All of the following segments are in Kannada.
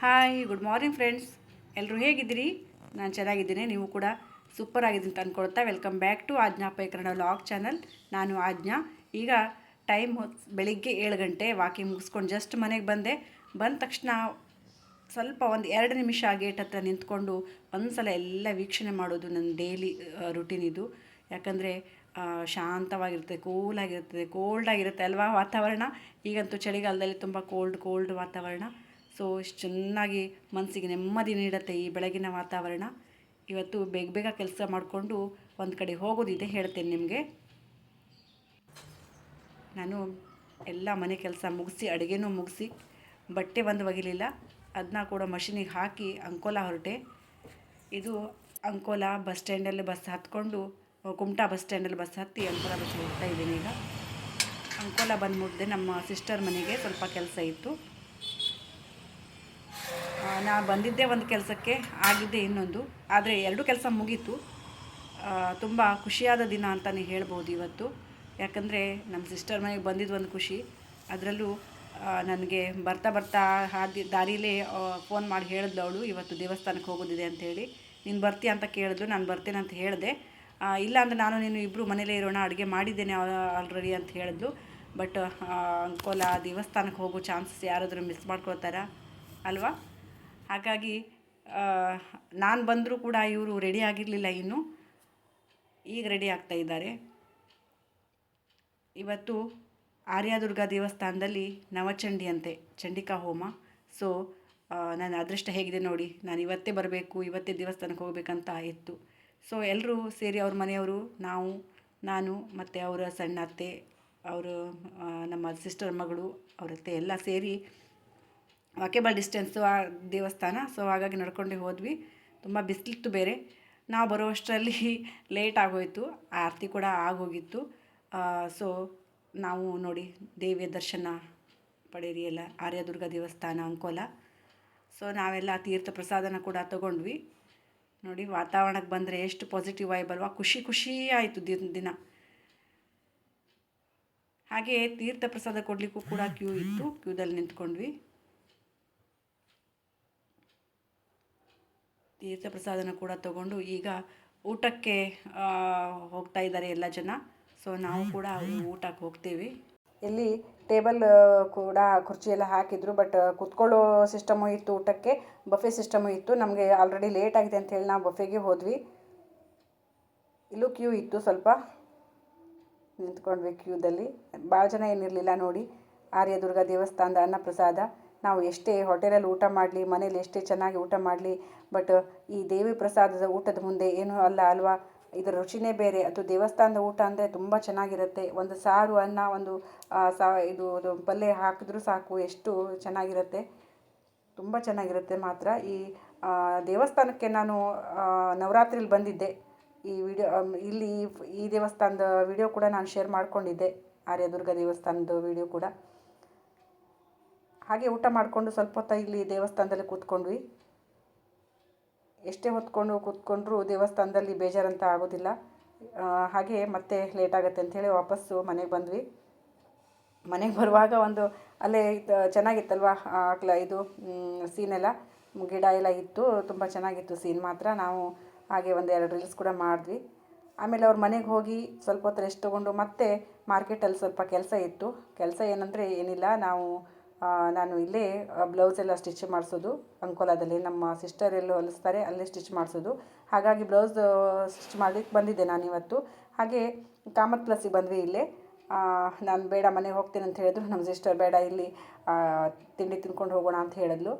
ಹಾಯ್ ಗುಡ್ ಮಾರ್ನಿಂಗ್ ಫ್ರೆಂಡ್ಸ್ ಎಲ್ಲರೂ ಹೇಗಿದ್ದೀರಿ? ನಾನು ಚೆನ್ನಾಗಿದ್ದೀನಿ, ನೀವು ಕೂಡ ಸೂಪರ್ ಆಗಿದ್ದೀನಿ ಅಂತ ಅಂದ್ಕೊಳ್ತಾ welcome back to Agnya Pai Kannada channel ನಾನು ಆಜ್ಞಾ. ಈಗ ಟೈಮ್ ಬೆಳಿಗ್ಗೆ ಏಳು ಗಂಟೆ ವಾಕಿಂಗ್ ಮುಗಿಸ್ಕೊಂಡು ಜಸ್ಟ್ ಮನೆಗೆ ಬಂದೆ. ಬಂದ ತಕ್ಷಣ ಸ್ವಲ್ಪ ಒಂದು ಎರಡು ನಿಮಿಷ ಗೇಟ್ ಹತ್ರ ನಿಂತ್ಕೊಂಡು ಒಂದು ಸಲ ಎಲ್ಲ ವೀಕ್ಷಣೆ ಮಾಡೋದು ನನ್ನ ಡೈಲಿ ರುಟೀನ್ ಇದು. ಯಾಕಂದರೆ ಶಾಂತವಾಗಿರುತ್ತೆ ಕೂಲಾಗಿರ್ತದೆ ಕೋಲ್ಡ್ ಆಗಿರುತ್ತೆ ಅಲ್ವಾ ವಾತಾವರಣ? ಈಗಂತೂ ಚಳಿಗಾಲದಲ್ಲಿ ತುಂಬ ಕೋಲ್ಡ್ ಕೋಲ್ಡ್ ವಾತಾವರಣ. ಸೊ ಇಷ್ಟು ಚೆನ್ನಾಗಿ ಮನಸ್ಸಿಗೆ ನೆಮ್ಮದಿ ನೀಡುತ್ತೆ ಈ ಬೆಳಗಿನ ವಾತಾವರಣ. ಇವತ್ತು ಬೇಗ ಬೇಗ ಕೆಲಸ ಮಾಡಿಕೊಂಡು ಒಂದು ಕಡೆ ಹೋಗೋದಿದೆ ಹೇಳ್ತೇನೆ ನಿಮಗೆ. ನಾನು ಎಲ್ಲ ಮನೆ ಕೆಲಸ ಮುಗಿಸಿ, ಅಡುಗೆನೂ ಮುಗಿಸಿ, ಬಟ್ಟೆ ಒಂದು ಒಗಿಲಿಲ್ಲ. ಅದನ್ನ ಕೂಡ ಮಷಿನಿಗೆ ಹಾಕಿ ಅಂಕೋಲ ಹೊರಟೆ. ಇದು ಅಂಕೋಲ ಬಸ್ ಸ್ಟ್ಯಾಂಡಲ್ಲಿ ಬಸ್ ಹತ್ಕೊಂಡು, ಕುಮಟಾ ಬಸ್ ಸ್ಟ್ಯಾಂಡಲ್ಲಿ ಬಸ್ ಹತ್ತಿ ಅಂಕೋಲ ಬಸ್ ಹೋಗ್ತಾ ಇದ್ದೀನಿ ಈಗ. ಅಂಕೋಲ ಬಂದು ಮುಟ್ಟಿದೆ ನಮ್ಮ ಸಿಸ್ಟರ್ ಮನೆಗೆ ಸ್ವಲ್ಪ ಕೆಲಸ ಇತ್ತು. ನಾ ಬಂದಿದ್ದೆ ಒಂದು ಕೆಲಸಕ್ಕೆ, ಆಗಿದ್ದೆ ಇನ್ನೊಂದು. ಆದರೆ ಎರಡು ಕೆಲಸ ಮುಗೀತು. ತುಂಬ ಖುಷಿಯಾದ ದಿನ ಅಂತಲೇ ಹೇಳ್ಬೋದು ಇವತ್ತು. ಯಾಕಂದರೆ ನಮ್ಮ ಸಿಸ್ಟರ್ ಮನೆಗೆ ಬಂದಿದ್ದು ಒಂದು ಖುಷಿ. ಅದರಲ್ಲೂ ನನಗೆ ಬರ್ತಾ ಬರ್ತಾ ಹಾದಿ, ದಾರಿಲೇ ಫೋನ್ ಮಾಡಿ ಹೇಳಿದ್ಲು ಅವಳು, ಇವತ್ತು ದೇವಸ್ಥಾನಕ್ಕೆ ಹೋಗೋದಿದೆ ಅಂಥೇಳಿ ನೀನು ಬರ್ತೀಯ ಅಂತ ಕೇಳಿದ್ಲು, ನಾನು ಬರ್ತೇನೆ ಅಂತ ಹೇಳಿದೆ. ಇಲ್ಲ ಅಂದರೆ ನಾನು ನೀನು ಇಬ್ಬರು ಮನೇಲೇ ಇರೋಣ, ಅಡುಗೆ ಮಾಡಿದ್ದೇನೆ ಆಲ್ರೆಡಿ ಅಂತ ಹೇಳಿದ್ಲು. ಬಟ್ ಅಂಕೋಲ ದೇವಸ್ಥಾನಕ್ಕೆ ಹೋಗೋ ಚಾನ್ಸಸ್ ಯಾರಾದರೂ ಮಿಸ್ ಮಾಡ್ಕೊಳ್ತಾರಾ? ಅಲ್ವಾ? ಹಾಗಾಗಿ ನಾನು ಬಂದರೂ ಕೂಡ ಇವರು ರೆಡಿ ಆಗಿರಲಿಲ್ಲ ಇನ್ನು. ಈಗ ರೆಡಿ ಆಗ್ತಾ ಇದ್ದಾರೆ. ಇವತ್ತು ಆರ್ಯದುರ್ಗ ದೇವಸ್ಥಾನದಲ್ಲಿ ನವಚಂಡಿ ಅಂತೆ ಚಂಡಿಕಾ ಹೋಮ. ಸೊ ನನ್ನ ಅದೃಷ್ಟ ಹೇಗಿದೆ ನೋಡಿ. ನಾನು ಇವತ್ತೇ ಬರಬೇಕು, ಇವತ್ತೇ ದೇವಸ್ಥಾನಕ್ಕೆ ಹೋಗಬೇಕಂತ ಇತ್ತು. ಸೊ ಎಲ್ಲರೂ ಸೇರಿ ಅವ್ರ ಮನೆಯವರು, ನಾವು, ನಾನು ಮತ್ತು ಅವರ ಸಣ್ಣ ಅತ್ತೆ, ಅವರು ನಮ್ಮ ಸಿಸ್ಟರ್ ಮಗಳು ಅವರತ್ತೆ ಎಲ್ಲ ಸೇರಿ ವಾಕೇಬಲ್ ಡಿಸ್ಟೆನ್ಸು ಆ ದೇವಸ್ಥಾನ ಸೊ ಹಾಗಾಗಿ ನಡ್ಕೊಂಡು ಹೋದ್ವಿ. ತುಂಬ ಬಿಸಿಲಿತ್ತು ಬೇರೆ. ನಾವು ಬರುವಷ್ಟರಲ್ಲಿ ಲೇಟ್ ಆಗೋಯಿತು. ಆರತಿ ಕೂಡ ಆಗೋಗಿತ್ತು. ಸೊ ನಾವು ನೋಡಿ ದೇವಿಯ ದರ್ಶನ ಪಡೀರಿ ಎಲ್ಲ. ಆರ್ಯದುರ್ಗ ದೇವಸ್ಥಾನ, ಅಂಕೋಲ. ಸೊ ನಾವೆಲ್ಲ ತೀರ್ಥ ಪ್ರಸಾದನ ಕೂಡ ತಗೊಂಡ್ವಿ. ನೋಡಿ ವಾತಾವರಣಕ್ಕೆ ಬಂದರೆ ಎಷ್ಟು ಪಾಸಿಟಿವ್ ವೈಬ್ ಅಲ್ವಾ. ಖುಷಿ ಖುಷಿ ಆಯಿತು ದಿನ ದಿನ. ಹಾಗೆ ತೀರ್ಥ ಪ್ರಸಾದ ಕೊಡಲಿಕ್ಕೂ ಕೂಡ ಕ್ಯೂ ಇತ್ತು. ಕ್ಯೂದಲ್ಲಿ ನಿಂತ್ಕೊಂಡ್ವಿ. ತೀರ್ಥ ಪ್ರಸಾದನ ಕೂಡ ತಗೊಂಡು ಈಗ ಊಟಕ್ಕೆ ಹೋಗ್ತಾ ಇದ್ದಾರೆ ಎಲ್ಲ ಜನ. ಸೊ ನಾವು ಕೂಡ ಊಟಕ್ಕೆ ಹೋಗ್ತೀವಿ. ಇಲ್ಲಿ ಟೇಬಲ್ ಕೂಡ ಕುರ್ಚಿ ಎಲ್ಲ ಹಾಕಿದ್ರು ಬಟ್ ಕುತ್ಕೊಳ್ಳೋ ಸಿಸ್ಟಮು ಇತ್ತು ಊಟಕ್ಕೆ. ಬಫೆ ಸಿಸ್ಟಮು ಇತ್ತು. ನಮಗೆ ಆಲ್ರೆಡಿ ಲೇಟ್ ಆಗಿದೆ ಅಂತ ಹೇಳಿ ನಾವು ಬಫೆಗೆ ಹೋದ್ವಿ. ಇಲ್ಲೂ ಕ್ಯೂ ಇತ್ತು ಸ್ವಲ್ಪ. ನಿಂತ್ಕೊಂಡ್ವಿ ಕ್ಯೂದಲ್ಲಿ ಭಾಳ ಜನ ಏನಿರಲಿಲ್ಲ ನೋಡಿ. ಆರ್ಯದುರ್ಗ ದೇವಸ್ಥಾನದ ಅನ್ನಪ್ರಸಾದ. ನಾವು ಎಷ್ಟೇ ಹೋಟೆಲಲ್ಲಿ ಊಟ ಮಾಡಲಿ, ಮನೇಲಿ ಎಷ್ಟೇ ಚೆನ್ನಾಗಿ ಊಟ ಮಾಡಲಿ ಬಟ್ ಈ ದೇವಿ ಪ್ರಸಾದದ ಊಟದ ಮುಂದೆ ಏನೂ ಅಲ್ಲ ಅಲ್ವಾ? ಇದರ ರುಚಿನೇ ಬೇರೆ. ಅದು ದೇವಸ್ಥಾನದ ಊಟ ಅಂದರೆ ತುಂಬ ಚೆನ್ನಾಗಿರುತ್ತೆ. ಒಂದು ಸಾರು, ಅನ್ನ, ಒಂದು ಸಾ, ಇದು ಪಲ್ಯ ಹಾಕಿದ್ರೂ ಸಾಕು, ಎಷ್ಟು ಚೆನ್ನಾಗಿರುತ್ತೆ. ತುಂಬ ಚೆನ್ನಾಗಿರುತ್ತೆ ಮಾತ್ರ. ಈ ದೇವಸ್ಥಾನಕ್ಕೆ ನಾನು ನವರಾತ್ರಿಲಿ ಬಂದಿದ್ದೆ. ಈ ವಿಡಿಯೋ ಇಲ್ಲಿ ಈ ದೇವಸ್ಥಾನದ ವಿಡಿಯೋ ಕೂಡ ನಾನು ಶೇರ್ ಮಾಡಿಕೊಂಡಿದ್ದೆ. ಆರ್ಯದುರ್ಗ ದೇವಸ್ಥಾನದ ವಿಡಿಯೋ ಕೂಡ. ಹಾಗೆ ಊಟ ಮಾಡಿಕೊಂಡು ಸ್ವಲ್ಪ ಹೊತ್ತ ಇಲ್ಲಿ ದೇವಸ್ಥಾನದಲ್ಲಿ ಕೂತ್ಕೊಂಡ್ವಿ. ಎಷ್ಟೇ ಹೊತ್ಕೊಂಡು ಕೂತ್ಕೊಂಡ್ರೂ ದೇವಸ್ಥಾನದಲ್ಲಿ ಬೇಜಾರಂತ ಆಗೋದಿಲ್ಲ. ಹಾಗೆ ಮತ್ತೆ ಲೇಟ್ ಆಗುತ್ತೆ ಅಂಥೇಳಿ ವಾಪಸ್ಸು ಮನೆಗೆ ಬಂದ್ವಿ. ಮನೆಗೆ ಬರುವಾಗ ಒಂದು ಅಲ್ಲೇ ಚೆನ್ನಾಗಿತ್ತಲ್ವ? ಕ್ಲ, ಇದು ಸೀನೆಲ್ಲ ಗಿಡ ಎಲ್ಲ ಇತ್ತು, ತುಂಬ ಚೆನ್ನಾಗಿತ್ತು ಸೀನ್ ಮಾತ್ರ. ನಾವು ಹಾಗೆ ಒಂದು ಎರಡು ರೀಲ್ಸ್ ಕೂಡ ಮಾಡಿದ್ವಿ. ಆಮೇಲೆ ಅವ್ರ ಮನೆಗೆ ಹೋಗಿ ಸ್ವಲ್ಪ ಹೊತ್ತು ರೆಸ್ಟ್ ತೊಗೊಂಡು ಮತ್ತೆ ಮಾರ್ಕೆಟಲ್ಲಿ ಸ್ವಲ್ಪ ಕೆಲಸ ಇತ್ತು. ಕೆಲಸ ಏನಂದರೆ ಏನಿಲ್ಲ, ನಾವು ನಾನು ಇಲ್ಲೇ ಬ್ಲೌಸ್ ಎಲ್ಲ ಸ್ಟಿಚ್ ಮಾಡಿಸೋದು. ಅಂಕೋಲಾದಲ್ಲಿ ನಮ್ಮ ಸಿಸ್ಟರ್ ಎಲ್ಲ ಹೊಲಿಸ್ತಾರೆ, ಅಲ್ಲೇ ಸ್ಟಿಚ್ ಮಾಡಿಸೋದು. ಹಾಗಾಗಿ ಬ್ಲೌಸ್ ಸ್ಟಿಚ್ ಮಾಡಲಿಕ್ಕೆ ಬಂದಿದ್ದೆ ನಾನು ಇವತ್ತು. ಹಾಗೆ ಕಾಮತ್ ಪ್ಲಸ್ಸಿಗೆ ಬಂದ್ವಿ ಇಲ್ಲೇ. ನಾನು ಬೇಡ, ಮನೆಗೆ ಹೋಗ್ತೀನಿ ಅಂತ ಹೇಳಿದ್ರು. ನಮ್ಮ ಸಿಸ್ಟರ್ ಬೇಡ, ಇಲ್ಲಿ ತಿಂಡಿ ತಿನ್ಕೊಂಡು ಹೋಗೋಣ ಅಂತ ಹೇಳಿದ್ಲು.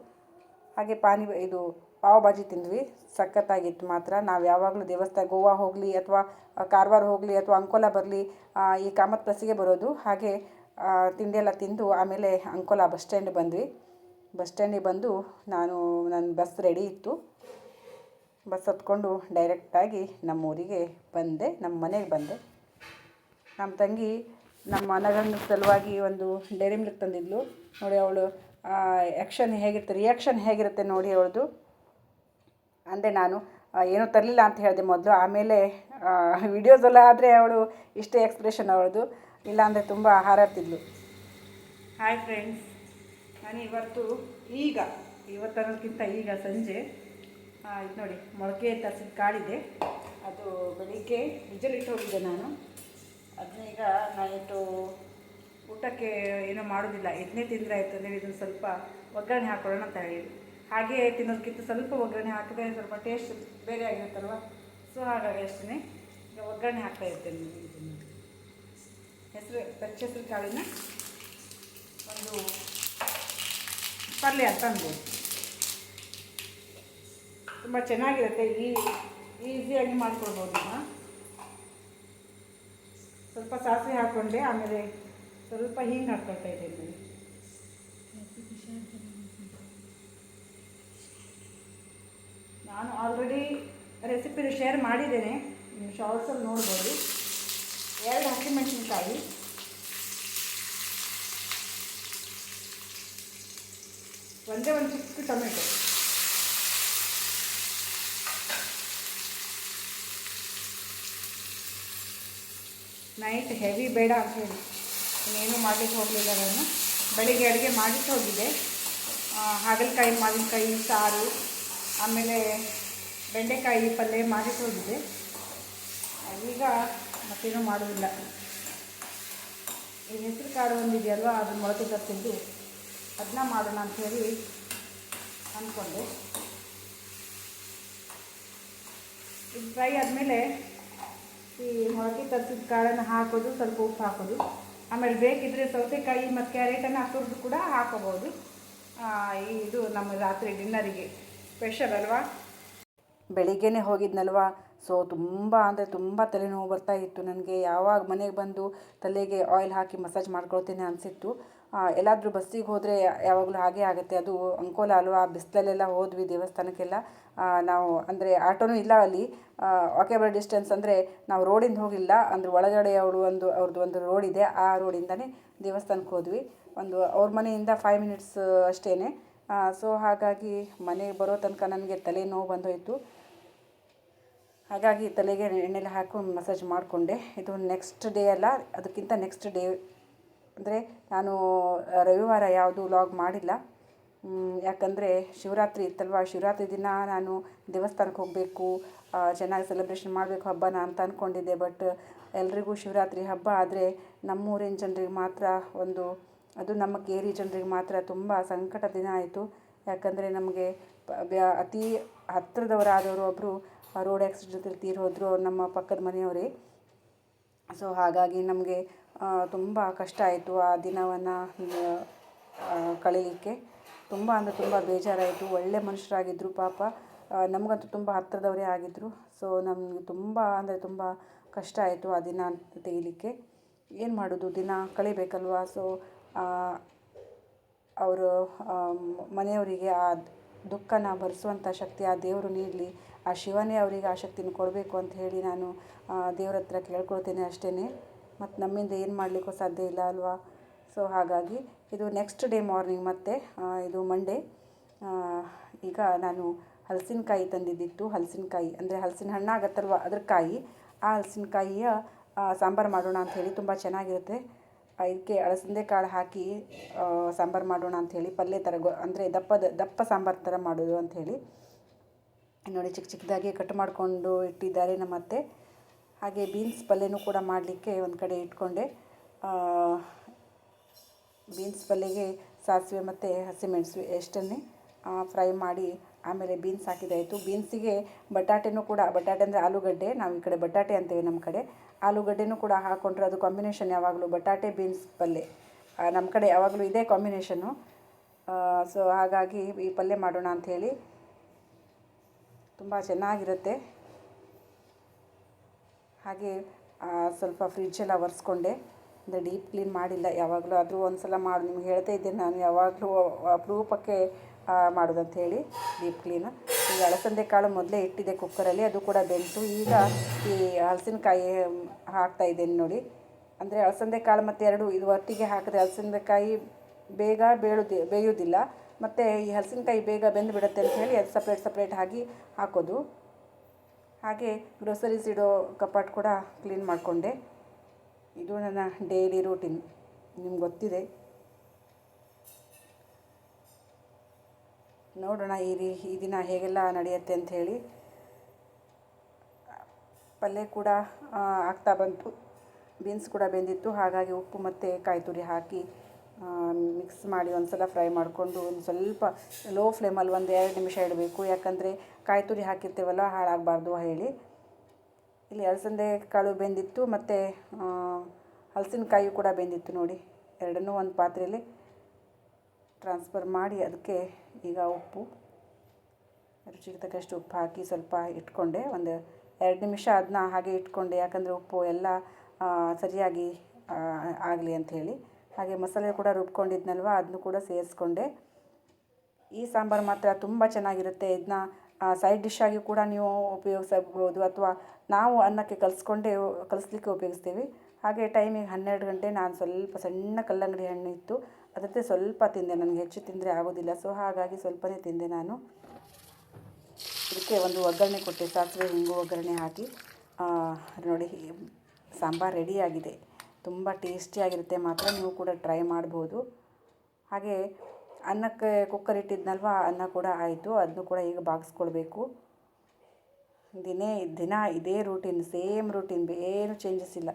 ಹಾಗೆ ಪಾನಿ, ಇದು ಪಾವ್ ಭಾಜಿ ತಿಂದ್ವಿ. ಸಖತ್ತಾಗಿತ್ತು ಮಾತ್ರ. ನಾವು ಯಾವಾಗಲೂ ದೇವಸ್ಥಾನ, ಗೋವಾ ಹೋಗಲಿ ಅಥವಾ ಕಾರವಾರ ಹೋಗಲಿ ಅಥವಾ ಅಂಕೋಲ ಬರಲಿ ಈ ಕಾಮತ್ ಪ್ಲಸ್ಸಿಗೆ ಬರೋದು. ಹಾಗೆ ತಿಂಡಿ ಎಲ್ಲ ತಿಂದು ಆಮೇಲೆ ಅಂಕೋಲ ಬಸ್ ಸ್ಟ್ಯಾಂಡ್ ಬಂದ್ವಿ. ಬಸ್ ಸ್ಟ್ಯಾಂಡಿಗೆ ಬಂದು ನಾನು ನನ್ನ ಬಸ್ ರೆಡಿ ಇತ್ತು. ಬಸ್ ಹತ್ಕೊಂಡು ಡೈರೆಕ್ಟಾಗಿ ನಮ್ಮೂರಿಗೆ ಬಂದೆ, ನಮ್ಮ ಮನೆಗೆ ಬಂದೆ. ನಮ್ಮ ತಂಗಿ ನಮ್ಮ ಮನಗಂಡ ಸಲುವಾಗಿ ಒಂದು ಡೈರಿ ಮಿಲ್ಕ್ ತಂದಿದ್ಲು. ನೋಡಿ ಅವಳು ಆ್ಯಕ್ಷನ್ ಹೇಗಿರುತ್ತೆ ರಿಯಾಕ್ಷನ್ ಹೇಗಿರುತ್ತೆ ನೋಡಿ ಅವಳದು. ಅಂದೆ ನಾನು ಏನೂ ತರಲಿಲ್ಲ ಅಂತ ಹೇಳಿದೆ ಮೊದಲು. ಆಮೇಲೆ ವಿಡಿಯೋಸೆಲ್ಲ ಆದರೆ ಅವಳು ಇಷ್ಟೇ ಎಕ್ಸ್ಪ್ರೆಷನ್ ಅವಳದು. ಇಲ್ಲಾಂದರೆ ತುಂಬ ಹಾರಾಡ್ತಿದ್ಲು ಹಾಯ್ ಫ್ರೆಂಡ್ಸ್ ನಾನು ಇವತ್ತು ಈಗ ಇವತ್ತನ್ನೋದಕ್ಕಿಂತ ಈಗ ಸಂಜೆ ಇದು ನೋಡಿ, ಮೊಳಕೆ ತರಿಸಿದ ಕಾಳಿದೆ ಅದು ಬೆಳಿಗ್ಗೆ ಇಟ್ಟು ಹೋಗಿದ್ದೆ ನಾನು. ಅದನ್ನ ಈಗ ನೈಟು ಊಟಕ್ಕೆ ಏನೂ ಮಾಡೋದಿಲ್ಲ. ಇದನ್ನೇ ತಿಂದರೆ ಆಯಿತು, ಅಂದರೆ ಇದನ್ನು ಸ್ವಲ್ಪ ಒಗ್ಗರಣೆ ಹಾಕೊಳ್ಳೋಣ ಅಂತ ಹೇಳಿ. ಹಾಗೆ ತಿನ್ನೋದಕ್ಕಿಂತ ಸ್ವಲ್ಪ ಒಗ್ಗರಣೆ ಹಾಕಿದ್ರೆ ಸ್ವಲ್ಪ ಟೇಸ್ಟ್ ಬೇರೆ ಆಗಿರುತ್ತಲ್ವ? ಸೊ ಹಾಗಾಗಿ ಅಷ್ಟೇ ಈಗ ಒಗ್ಗರಣೆ ಹಾಕ್ತಾ ಇರ್ತೇನೆ. ಹೆಸರು ಹೆಸರು ಕಾಳಿನ ಒಂದು ಪಲ್ಯ ಅನ್ಬೋದು ತುಂಬ ಚೆನ್ನಾಗಿರುತ್ತೆ ಈ ಈಸಿಯಾಗಿ ಮಾಡ್ಕೊಳ್ಬೋದು ಸ್ವಲ್ಪ ಸಾಸಿವೆ ಹಾಕ್ಕೊಂಡೆ ಆಮೇಲೆ ಸ್ವಲ್ಪ ಹಿಂಗೆ ಹಾಕ್ಕೊಳ್ತಾ ಇದ್ದೀನಿ ನಾನು. ಆಲ್ರೆಡಿ ರೆಸಿಪಿ ಶೇರ್ ಮಾಡಿದ್ದೇನೆ, ನೀವು ಶಾರ್ಟ್ಸಲ್ಲಿ ನೋಡ್ಬೋದು. ಎರಡು ಹಸಿಮೆಣಸಿನ್ಕಾಯಿ. ಒಂದೇ ಒಂದು ಚಿಕ್ಕ ಟೊಮೆಟೊ. ನೈಟ್ ಹೆವಿ ಬೇಡ ಅಂತ ಹೇಳಿ. ಇನ್ನೇನು ಮಾಡಲಿಕ್ಕೆ ಹೋಗಲಿಲ್ಲ ನಾನು. ಬೆಳಿಗ್ಗೆ ಅಡುಗೆ ಮಾಡಿಟ್ಟು ಹೋಗಿದ್ದೆ. ಆ, ಹಾಗಲಕಾಯಿ ಮಾವಿನಕಾಯಿ ಸಾರು ಆಮೇಲೆ ಬೆಂಡೆಕಾಯಿ ಪಲ್ಯ ಮಾಡಿಟ್ಟು ಹೋಗಿದ್ದೆ. ಈಗ ಮತ್ತೇನೂ ಮಾಡೋದಿಲ್ಲ. ಈ ಹೆಸರು ಕಾಳು ಒಂದಿದೆಯಲ್ವ ಅದು ಮೊಳಕೆ ತರ್ತಿದ್ದು. ಅದನ್ನ ಮಾಡೋಣ ಅಂಥೇಳಿ ಅಂದ್ಕೊಂಡೆ. ಇದು ಫ್ರೈ ಆದಮೇಲೆ ಈ ಮೊಳಕೆ ತರಿಸಿದ ಕಾಳನ್ನು ಹಾಕೋದು, ಸ್ವಲ್ಪ ಉಪ್ಪು ಹಾಕೋದು. ಆಮೇಲೆ ಬೇಕಿದ್ರೆ ಸೌತೆಕಾಯಿ ಮತ್ತು ಕ್ಯಾರೆಟನ್ನು ತುರಿದು ಕೂಡ ಹಾಕೋಬೋದು. ಇದು ನಮ್ಮ ರಾತ್ರಿ ಡಿನ್ನರಿಗೆ ಸ್ಪೆಷಲ್ ಅಲ್ವಾ? ಬೆಳಿಗ್ಗೆನೇ ಹೋಗಿದ್ನಲ್ವಾ? ಸೊ ತುಂಬ ಅಂದರೆ ತುಂಬ ತಲೆನೋವು ಬರ್ತಾ ಇತ್ತು ನನಗೆ. ಯಾವಾಗ ಮನೆಗೆ ಬಂದು ತಲೆಗೆ ಆಯಿಲ್ ಹಾಕಿ ಮಸಾಜ್ ಮಾಡ್ಕೊಳ್ತೇನೆ ಅನಿಸಿತ್ತು. ಎಲ್ಲಾದರೂ ಬಸ್ಸಿಗೆ ಹೋದರೆ ಯಾವಾಗಲೂ ಹಾಗೆ ಆಗುತ್ತೆ. ಅದು ಅಂಕೋಲ ಅಲ್ವಾ? ಬಿಸಿಲಲ್ಲೆಲ್ಲ ಹೋದ್ವಿ ದೇವಸ್ಥಾನಕ್ಕೆಲ್ಲ. ನಾವು ಅಂದರೆ ಆಟೋನೂ ಇಲ್ಲ ಅಲ್ಲಿ. ವಾಕೇಬಲ್ ಡಿಸ್ಟೆನ್ಸ್ ಅಂದರೆ ನಾವು ರೋಡಿಂದ ಹೋಗಿಲ್ಲ. ಅಂದರೆ ಒಳಗಡೆ ಅವಳು ಒಂದು ಅವ್ರದ್ದು ಒಂದು ರೋಡ್ ಇದೆ. ಆ ರೋಡಿಂದನೇ ದೇವಸ್ಥಾನಕ್ಕೆ ಹೋದ್ವಿ. ಒಂದು ಅವ್ರ ಮನೆಯಿಂದ ಫೈವ್ ಮಿನಿಟ್ಸ್ ಅಷ್ಟೇ ಸೊ ಹಾಗಾಗಿ ಮನೆಗೆ ಬರೋ ತನಕ ನನಗೆ ತಲೆನೋವು ಬಂದೋಯಿತು. ಹಾಗಾಗಿ ತಲೆಗೆ ಎಣ್ಣೆಲ್ಲ ಹಾಕೊಂಡು ಮಸಾಜ್ ಮಾಡಿಕೊಂಡೆ. ಇದು ನೆಕ್ಸ್ಟ್ ಡೇ ಅಲ್ಲ, ಅದಕ್ಕಿಂತ ನೆಕ್ಸ್ಟ್ ಡೇ ಅಂದರೆ ನಾನು ರವಿವಾರ ಯಾವುದು ಲಾಗ್ ಮಾಡಿಲ್ಲ. ಯಾಕಂದರೆ ಶಿವರಾತ್ರಿ ಇತ್ತಲ್ವ? ಶಿವರಾತ್ರಿ ದಿನ ನಾನು ದೇವಸ್ಥಾನಕ್ಕೆ ಹೋಗಬೇಕು ಚೆನ್ನಾಗಿ ಸೆಲೆಬ್ರೇಷನ್ ಮಾಡಬೇಕು, ಹಬ್ಬನ ಅಂತ ಅಂದ್ಕೊಂಡಿದ್ದೆ ಬಟ್ ಎಲ್ರಿಗೂ ಶಿವರಾತ್ರಿ ಹಬ್ಬ ಆದರೆ ನಮ್ಮೂರಿನ ಜನರಿಗೆ ಮಾತ್ರ ಒಂದು, ಅದು ನಮ್ಮ ಕೇರಿ ಜನರಿಗೆ ಮಾತ್ರ ತುಂಬ ಸಂಕಟ ದಿನ ಆಯಿತು. ಯಾಕಂದರೆ ನಮಗೆ ಅತಿ ಹತ್ತಿರದವರಾದವರು ಒಬ್ಬರು ರೋಡ್ ಆ್ಯಕ್ಸಿಡೆಂಟಲ್ಲಿ ತೀರಿ ಹೋದರು ನಮ್ಮ ಪಕ್ಕದ ಮನೆಯವರೇ. ಸೊ ಹಾಗಾಗಿ ನಮಗೆ ತುಂಬ ಕಷ್ಟ ಆಯಿತು ಆ ದಿನವನ್ನು ಕಳೀಲಿಕ್ಕೆ. ತುಂಬ ಅಂದರೆ ತುಂಬ ಬೇಜಾರಾಯಿತು. ಒಳ್ಳೆ ಮನುಷ್ಯರಾಗಿದ್ದರು ಪಾಪ. ನಮಗಂತೂ ತುಂಬ ಹತ್ತಿರದವರೇ ಆಗಿದ್ದರು ಸೊ ನಮಗೆ ತುಂಬ ಅಂದರೆ ತುಂಬ ಕಷ್ಟ ಆಯಿತು ಆ ದಿನ ತೆಗಿಲಿಕ್ಕೆ. ಏನು ಮಾಡೋದು? ದಿನ ಕಳಿಬೇಕಲ್ವಾ? ಸೊ ಅವರು ಮನೆಯವರಿಗೆ ಆ ದುಃಖನ ಭರಿಸುವಂಥ ಶಕ್ತಿ ಆ ದೇವರು ನೀಡಲಿ. ಆ ಶಿವನೇ ಅವರಿಗೆ ಆ ಶಕ್ತಿನ ಕೊಡಬೇಕು ಅಂತ ಹೇಳಿ ನಾನು ದೇವ್ರ ಹತ್ರ ಕೇಳ್ಕೊಳ್ತೇನೆ ಅಷ್ಟೇ ಮತ್ತು ನಮ್ಮಿಂದ ಏನು ಮಾಡಲಿಕ್ಕೂ ಸಾಧ್ಯ ಇಲ್ಲ ಅಲ್ವಾ? ಸೊ ಹಾಗಾಗಿ ಇದು ನೆಕ್ಸ್ಟ್ ಡೇ ಮಾರ್ನಿಂಗ್ ಮತ್ತೆ ಇದು ಮಂಡೇ ಈಗ ನಾನು ಹಲಸಿನಕಾಯಿ ತಂದಿದ್ದಿತ್ತು. ಹಲಸಿನಕಾಯಿ ಅಂದರೆ ಹಲಸಿನ ಹಣ್ಣಾಗತ್ತಲ್ವ ಅದ್ರ ಕಾಯಿ ಆ ಹಲಸಿನಕಾಯಿಯ ಸಾಂಬಾರು ಮಾಡೋಣ ಅಂತ ಹೇಳಿ ತುಂಬ ಚೆನ್ನಾಗಿರುತ್ತೆ. ಇದಕ್ಕೆ ಅಳಸಂದೆ ಕಾಳು ಹಾಕಿ ಸಾಂಬಾರು ಮಾಡೋಣ ಅಂಥೇಳಿ ಪಲ್ಯ ಥರ ಗೊ, ಅಂದರೆ ದಪ್ಪದ, ದಪ್ಪ ಸಾಂಬಾರು ಥರ ಮಾಡೋದು ಅಂಥೇಳಿ ನೋಡಿ ಚಿಕ್ಕ ಚಿಕ್ಕದಾಗಿ ಕಟ್ ಮಾಡಿಕೊಂಡು ಇಟ್ಟಿದ್ದಾರೆ ನಮ್ಮ ಅತ್ತೆ. ಹಾಗೆ ಬೀನ್ಸ್ ಪಲ್ಯನೂ ಕೂಡ ಮಾಡಲಿಕ್ಕೆ ಒಂದು ಕಡೆ ಇಟ್ಕೊಂಡೆ. ಬೀನ್ಸ್ ಪಲ್ಯಗೆ ಸಾಸಿವೆ ಮತ್ತು ಹಸಿಮೆಣಸು ಎಷ್ಟನ್ನೇ ಫ್ರೈ ಮಾಡಿ ಆಮೇಲೆ ಬೀನ್ಸ್ ಹಾಕಿದಾಯಿತು. ಬೀನ್ಸಿಗೆ ಬಟಾಟೆನೂ ಕೂಡ, ಬಟಾಟೆ ಅಂದರೆ ಆಲೂಗಡ್ಡೆ, ನಾವು ಈ ಕಡೆ ಬಟಾಟೆ ಅಂತೇವೆ ನಮ್ಮ ಕಡೆ. ಆಲೂಗಡ್ಡೆನೂ ಕೂಡ ಹಾಕ್ಕೊಂಡ್ರೆ ಅದು ಕಾಂಬಿನೇಷನ್ ಯಾವಾಗಲೂ ಬಟಾಟೆ ಬೀನ್ಸ್ ಪಲ್ಯ ನಮ್ಮ ಕಡೆ ಯಾವಾಗಲೂ ಇದೇ ಕಾಂಬಿನೇಷನ್ನು ಸೊ ಹಾಗಾಗಿ ಈ ಪಲ್ಯ ಮಾಡೋಣ ಅಂಥೇಳಿ ತುಂಬ ಚೆನ್ನಾಗಿರುತ್ತೆ. ಹಾಗೆ ಸ್ವಲ್ಪ ಫ್ರಿಡ್ಜೆಲ್ಲ ಒರೆಸ್ಕೊಂಡೆ. ಅಂದರೆ ಡೀಪ್ ಕ್ಲೀನ್ ಮಾಡಿಲ್ಲ ಯಾವಾಗಲೂ. ಆದರೂ ಒಂದು ಸಲ ಮಾಡಿ, ನಿಮ್ಗೆ ಹೇಳ್ತಾ ಇದ್ದೇನೆ ನಾನು ಯಾವಾಗಲೂ ಅಪರೂಪಕ್ಕೆ ಮಾಡೋದಂತ ಹೇಳಿ ಡೀಪ್ ಕ್ಲೀನ್ ಈಗ ಅಲಸಂದೆ ಕಾಳು ಮೊದಲೇ ಇಟ್ಟಿದೆ ಕುಕ್ಕರಲ್ಲಿ ಅದು ಕೂಡ ಬೆಂತು. ಈಗ ಈ ಹಲಸಿನಕಾಯಿ ಹಾಕ್ತಾ ಇದ್ದೇನೆ ನೋಡಿ. ಅಂದರೆ ಅಲಸಂದೆ ಕಾಳು ಮತ್ತು ಎರಡು, ಇದು ಒಟ್ಟಿಗೆ ಹಾಕಿದ್ರೆ ಹಲಸಿನಕಾಯಿ ಬೇಗ ಬೇಳುದಿ, ಬೇಯೋದಿಲ್ಲ. ಮತ್ತು ಈ ಹಲಸಿನಕಾಯಿ ಬೇಗ ಬೆಂದು ಬಿಡುತ್ತೆ ಅಂತ ಹೇಳಿ ಅದು ಸಪ್ರೇಟ್ ಸಪ್ರೇಟ್ ಆಗಿ ಹಾಕೋದು. ಹಾಗೆ ಗ್ರೋಸರೀಸ್ ಇಡೋ ಕಪಾಟ್ ಕೂಡ ಕ್ಲೀನ್ ಮಾಡಿಕೊಂಡೆ. ಇದು ನನ್ನ ಡೈಲಿ ರೂಟೀನ್ ನಿಮ್ಗೆ ಗೊತ್ತಿದೆ. ನೋಡೋಣ ಈ ರೀ, ಈ ದಿನ ಹೇಗೆಲ್ಲ ನಡೆಯುತ್ತೆ ಅಂತ ಹೇಳಿ. ಪಲ್ಯ ಕೂಡ ಆಗ್ತಾ ಬಂತು. ಬೀನ್ಸ್ ಕೂಡ ಬೆಂದಿತ್ತು. ಹಾಗಾಗಿ ಉಪ್ಪು ಮತ್ತು ಕಾಯಿ ತುರಿ ಹಾಕಿ ಮಿಕ್ಸ್ ಮಾಡಿ ಒಂದು ಸಲ ಫ್ರೈ ಮಾಡಿಕೊಂಡು ಒಂದು ಸ್ವಲ್ಪ ಲೋ ಫ್ಲೇಮಲ್ಲಿ ಒಂದು ಎರಡು ನಿಮಿಷ ಇಡಬೇಕು. ಯಾಕಂದರೆ ಕಾಯಿ ತುರಿ ಹಾಕಿರ್ತೀವಲ್ಲ, ಹಾಳಾಗಬಾರ್ದು ಹೇಳಿ. ಇಲ್ಲಿ ಅಲಸಂದೆ ಕಾಳು ಬೆಂದಿತ್ತು, ಮತ್ತು ಹಲಸಿನಕಾಯಿ ಕೂಡ ಬೆಂದಿತ್ತು ನೋಡಿ. ಎರಡನ್ನೂ ಒಂದು ಪಾತ್ರೆಯಲ್ಲಿ. ಟ್ರಾನ್ಸ್ಫರ್ ಮಾಡಿ ಅದಕ್ಕೆ ಈಗ ಉಪ್ಪು, ರುಚಿಗೆ ತಕ್ಕಷ್ಟು ಉಪ್ಪು ಹಾಕಿ ಸ್ವಲ್ಪ ಇಟ್ಕೊಂಡೆ. ಒಂದು ಎರಡು ನಿಮಿಷ ಅದನ್ನ ಹಾಗೆ ಇಟ್ಕೊಂಡೆ. ಯಾಕಂದರೆ ಉಪ್ಪು ಎಲ್ಲ ಸರಿಯಾಗಿ ಆಗಲಿ ಅಂಥೇಳಿ ಹಾಗೆ ಮಸಾಲೆ ಕೂಡ ರುಬ್ಕೊಂಡಿದ್ನಲ್ವ, ಅದನ್ನು ಕೂಡ ಸೇರಿಸ್ಕೊಂಡೆ. ಈ ಸಾಂಬಾರು ಮಾತ್ರ ತುಂಬ ಚೆನ್ನಾಗಿರುತ್ತೆ. ಇದನ್ನ ಸೈಡ್ ಡಿಶ್ ಆಗಿ ಕೂಡ ನೀವು ಉಪಯೋಗಿಸಬಹುದು. ಅಥವಾ ನಾವು ಅನ್ನಕ್ಕೆ ಕಲಿಸ್ಕೊಂಡೆ, ಕಲಿಸ್ಲಿಕ್ಕೆ ಉಪಯೋಗಿಸ್ತೀವಿ. ಹಾಗೆ ಟೈಮಿಗೆ ಹನ್ನೆರಡು ಗಂಟೆ, ನಾನು ಸ್ವಲ್ಪ ಸಣ್ಣ ಕಲ್ಲಂಗಡಿ ಹಣ್ಣು ಇತ್ತು. ಅದಕ್ಕೆ ಸ್ವಲ್ಪ ತಿಂದೆ, ನನಗೆ ಹೆಚ್ಚು ತಿಂದರೆ ಆಗೋದಿಲ್ಲ ಸೊ, ಹಾಗಾಗಿ ಸ್ವಲ್ಪನೇ ತಿಂದೆ ನಾನು. ಇದಕ್ಕೆ ಒಂದು ಒಗ್ಗರಣೆ ಕೊಟ್ಟೆ, ಸಾಸಿವೆ, ಹಿಂಗು ಒಗ್ಗರಣೆ ಹಾಕಿ. ನೋಡಿ ಸಾಂಬಾರು ರೆಡಿಯಾಗಿದೆ. ತುಂಬ ಟೇಸ್ಟಿಯಾಗಿರುತ್ತೆ ಮಾತ್ರ ನೀವು ಕೂಡ ಟ್ರೈ ಮಾಡ್ಬೋದು. ಹಾಗೆ ಅನ್ನಕ್ಕೆ ಕುಕ್ಕರ್ ಇಟ್ಟಿದ್ನಲ್ವ, ಅನ್ನ ಕೂಡ ಆಯಿತು. ಅದನ್ನು ಕೂಡ ಈಗ ಬಾಗಿಸ್ಕೊಳ್ಬೇಕು. ದಿನೇ, ದಿನ ಇದೇ ರೂಟೀನ್ ಸೇಮ್ ರೂಟೀನ್ ಏನು ಚೇಂಜಸ್ ಇಲ್ಲ.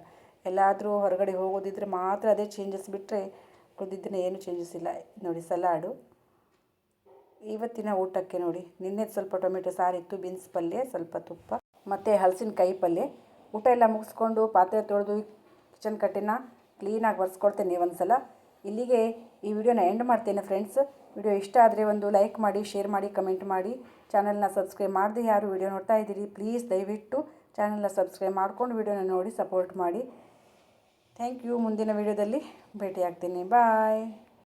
ಎಲ್ಲಾದರೂ ಹೊರಗಡೆ ಹೋಗೋದಿದ್ರೆ ಮಾತ್ರ ಅದೇ ಚೇಂಜಸ್ ಬಿಟ್ಟರೆ ಉಳಿದಿದ್ದನ್ನ ಏನು ಚೇಂಜಸ್ ಇಲ್ಲ. ನೋಡಿ, ಸಲಾಡು. ಇವತ್ತಿನ ಊಟಕ್ಕೆ ನೋಡಿ, ನಿನ್ನೆ ಸ್ವಲ್ಪ ಟೊಮೆಟೊ ಸಾರಿತ್ತು, ಬೀನ್ಸ್ ಪಲ್ಯ, ಸ್ವಲ್ಪ ತುಪ್ಪ, ಮತ್ತು ಹಲಸಿನಕಾಯಿ ಪಲ್ಯ. ಊಟ ಎಲ್ಲ ಮುಗಿಸ್ಕೊಂಡು ಪಾತ್ರೆ ತೊಳೆದು ಕಿಚನ್ ಕಟ್ಟಿನ ಕ್ಲೀನಾಗಿ ಒರೆಸ್ಕೊಳ್ತೇನೆ ಒಂದು ಸಲ ಇಲ್ಲಿಗೆ ಈ ವಿಡಿಯೋನ ಎಂಡ್ ಮಾಡ್ತೇನೆ ಫ್ರೆಂಡ್ಸ್ ವಿಡಿಯೋ ಇಷ್ಟ ಆದರೆ ಒಂದು ಲೈಕ್ ಮಾಡಿ ಶೇರ್ ಮಾಡಿ ಕಮೆಂಟ್ ಮಾಡಿ. ಚಾನಲ್ನ ಸಬ್ಸ್ಕ್ರೈಬ್ ಮಾಡದೆ ಯಾರು ವಿಡಿಯೋ ನೋಡ್ತಾ ಇದ್ದೀರಿ ಪ್ಲೀಸ್ ದಯವಿಟ್ಟು ಚಾನಲ್ನ ಸಬ್ಸ್ಕ್ರೈಬ್ ಮಾಡ್ಕೊಂಡು ವಿಡಿಯೋನ ನೋಡಿ ಸಪೋರ್ಟ್ ಮಾಡಿ. ಥ್ಯಾಂಕ್ ಯು ಮುಂದಿನ ವೀಡಿಯೋದಲ್ಲಿ ಭೇಟಿಯಾಗ್ತೀನಿ. ಬಾಯ್